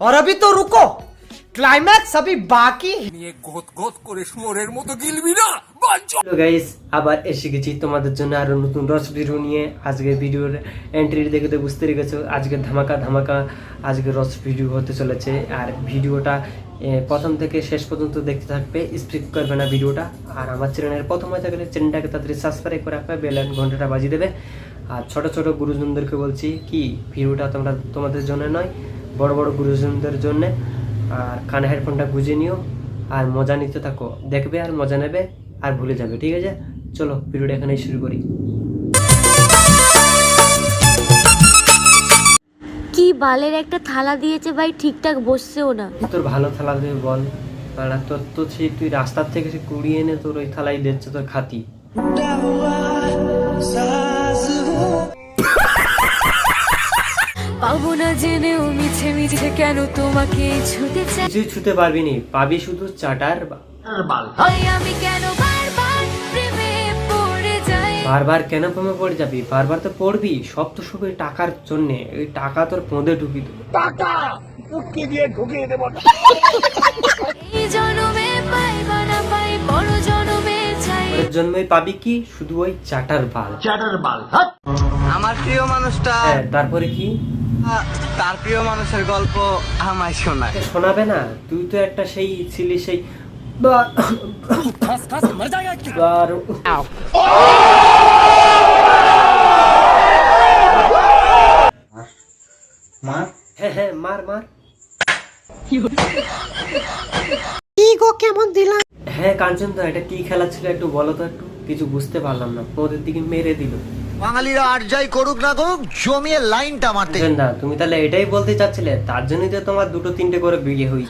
और अभी तो रुको क्लाइमैक्स अभी बाकी है নিয়ে গত গত করে শুয়োরের মতো গিলবি না বাঞ্চো হ্যালো গাইস আবার এসে গেছি তোমাদের জন্য আরো নতুন রস ভিডিও নিয়ে আজকে ভিডিওর এন্ট্রি দেখে তো বুঝতে পেরেছো আজকে ধামাকা ধামাকা আজকে রস ভিডিও হতে চলেছে আর ভিডিওটা এ, প্রথম থেকে শেষ পর্যন্ত দেখতে থাকবে স্কিপ করবে না ভিডিওটা আর আমার চ্যানেলের প্রথম হয়ে থাকলে চ্যানেলটাকে তাড়াতাড়ি সাবস্ক্রাইব করে রাখবে বেল আইকন ঘন্টাটা বাজিয়ে দেবে আর ছোট ছোট গুরুজনদেরকে বলছি কি ভিডিওটা তোমরা তোমাদের জন্য নয় বড় বড় গুরুজনদের জন্য আর কানে হেডফোনটা গুঁজে নিও আর মজা নিতে থাকো। দেখবে আর মজা নেবে আর ভুলে যাবে ঠিক আছে? চলো ভিডিওটা এখানেই শুরু করি। কি বালের একটা থালা দিয়েছে ভাই ঠিকঠাক বসছেও না। তোর ভালো থালা দেবে বল। আর তোর তো সেই তুই রাস্তার থেকে সে কুড়িয়ে এনে তোর ওই থালাই দিচ্ছে তোর খাতি। পাবো না জেনেও মিছে মিছে কেন তোমাকে ছুটে চাই? ছুতে পারবি নি। পাবি শুধু চাটার বা- আমি কেন বারবার প্রেমে পড়ে যাই? বারবার কেন প্রেমে পড়ে যাবি? বারবার তো পড়বি। সব তো সব টাকার জন্যে। ওই টাকা তোর পোঁদে ঢুকি দেবে। এই জনমে পাইবা না পাই বড় জনমে চাই। ওর জন্যই পাবি কি? শুধু ওই চাটার বাল। চাটার বাল আমার প্রিয় মানুষটা হ্যাঁ তারপরে কি? তার প্রিয় মানুষের গল্প আমায় শোনায়। শোনাবে না? তুই তো একটা সেই ছিলি সেই হ্যাঁ হ্যাঁ মার মার। ইগো কেমন দিলাম হ্যাঁ কাঞ্চন তো এটা কি খেলা ছিল একটু বলো তো একটু। কিছু বুঝতে পারলাম না। ওদের দিকে মেরে দিল। বাঙালিরা আর যাই করুক না করুক জমিয়ে লাইনটা মারতে না তুমি তাহলে এটাই বলতে চাচ্ছিলে তার জন্যই তো তোমার দুটো তিনটে করে বিয়ে হই।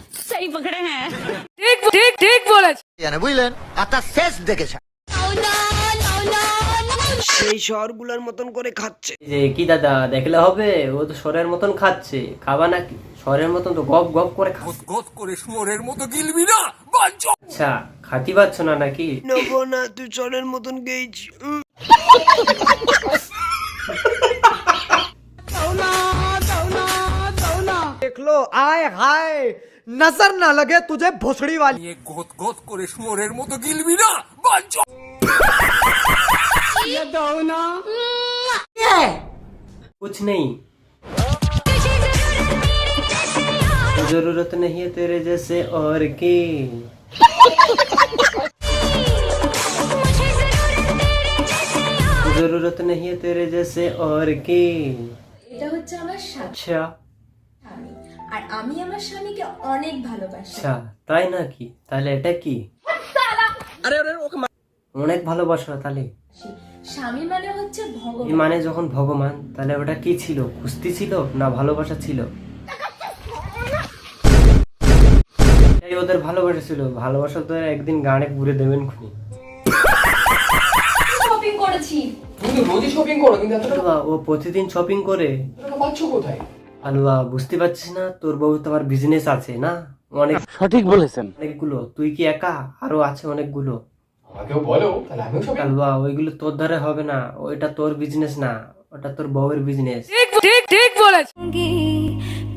জানে বুঝলেন? আর তার শেষ দেখেছে। সেই শহরগুলোর মতন করে খাচ্ছে। যে কি দাদা দেখলে হবে? ও তো সরের মতন খাচ্ছে। খাবা নাকি? সরের মতন তো গপ গপ করে খাচ্ছে। গত করে শুয়োরের মতো গিলবি না? আচ্ছা খাতি পাচ্ছ না নাকি? নেব না তুই চরের মতন গেছি देख लो आए हाय नजर ना लगे तुझे भोसड़ी वाली নিয়ে গত গত করে শুয়োরের মতো গিলবি না বাঞ্চো कुछ नहीं जरूरत नहीं है तेरे जैसे और की জরুরত নেই তেরে জেসে ওর কি এটা হচ্ছে আমার স্বামী। আর আমি আমার স্বামীকে অনেক ভালোবাসি। তাই নাকি? তাহলে এটা কি? আরে আরে ওকে অনেক ভালোবাসো তাহলে? স্বামী মানে হচ্ছে ভগবান। মানে যখন ভগবান তাহলে ওটা কি ছিল? কুস্তি ছিল না ভালোবাসা ছিল? ওদের ভালোবাসা ছিল। ভালোবাসা তো একদিন গানে পুরে দেবেন খুনি। করেছি। তুমি রোজই শপিং করো কিন্তু এতটা আলুয়া, ও প্রতিদিন শপিং করে টাকা পাচ্ছ কোথায় আলুয়া বুঝতে পারছিস না তোর বউ তো আবার বিজনেস আছে না অনেক সঠিক বলেছেন অনেকগুলো তুই কি একা আরো আছে অনেকগুলো আমাকেও বলো তাহলে আমিও শপিং আলুয়া ওইগুলো তোর দ্বারা হবে না ওইটা তোর বিজনেস না ওটা তোর বউয়ের বিজনেস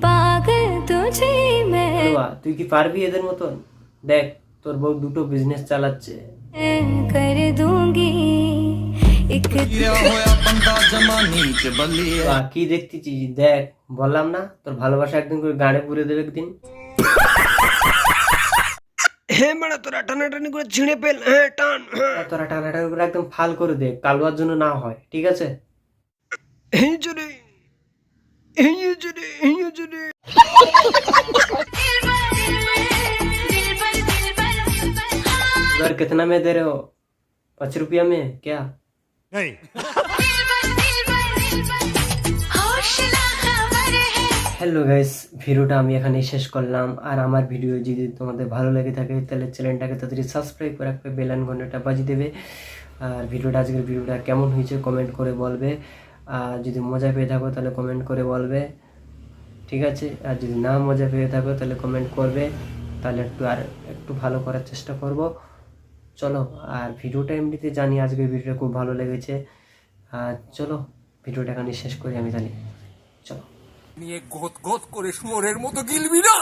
পাগল তুঝে मैं আলুয়া তুই কি পারবি এদের মতন দেখ তোর বউ দুটো বিজনেস চালাচ্ছে कर दूंगी एक আলুয়া, কি দেখতেছিস দেখ বললাম না তোর ভালোবাসা একদিন করে গাড়ে পুরে দেবে একদিন হ্যাঁ বেড়া তোরা টানাটানি করে ছিঁড়ে পেল হ্যাঁ টান হ্যাঁ তোরা টানাটানি করে একদম ফাল করে দে কালুয়ার জন্য না হয় ঠিক আছে এই জুড়ে এই জুড়ে এই জুড়ে उधर कितना में दे रहे हो पाँच रुपया में क्या হ্যালো গাইস ভিডিওটা আমি এখানেই শেষ করলাম। আর আমার ভিডিও যদি তোমাদের ভালো লেগে থাকে, তাহলে চ্যানেলটাকে তাড়াতাড়ি সাবস্ক্রাইব করে রাখবে বেলান ঘন্টাটা বাজিয়ে দেবে। আর ভিডিওটা, আজকের ভিডিওটা কেমন হয়েছে কমেন্ট করে বলবে। আর যদি মজা পেয়ে থাকো, তাহলে কমেন্ট করে বলবে। ঠিক আছে? আর যদি না মজা পেয়ে থাকো, তাহলে কমেন্ট করবে। তাহলে একটু আর একটু ভালো করার চেষ্টা করব। চলো, আর ভিডিওটা এমনিতে জানি আজকে ভিডিওটা খুব ভালো লেগেছে। আর চলো ভিডিওটা এখানে শেষ করি, আমি জানি। চলো। নিয়ে গোত গোত করে শুয়োরের মতো গিলবি না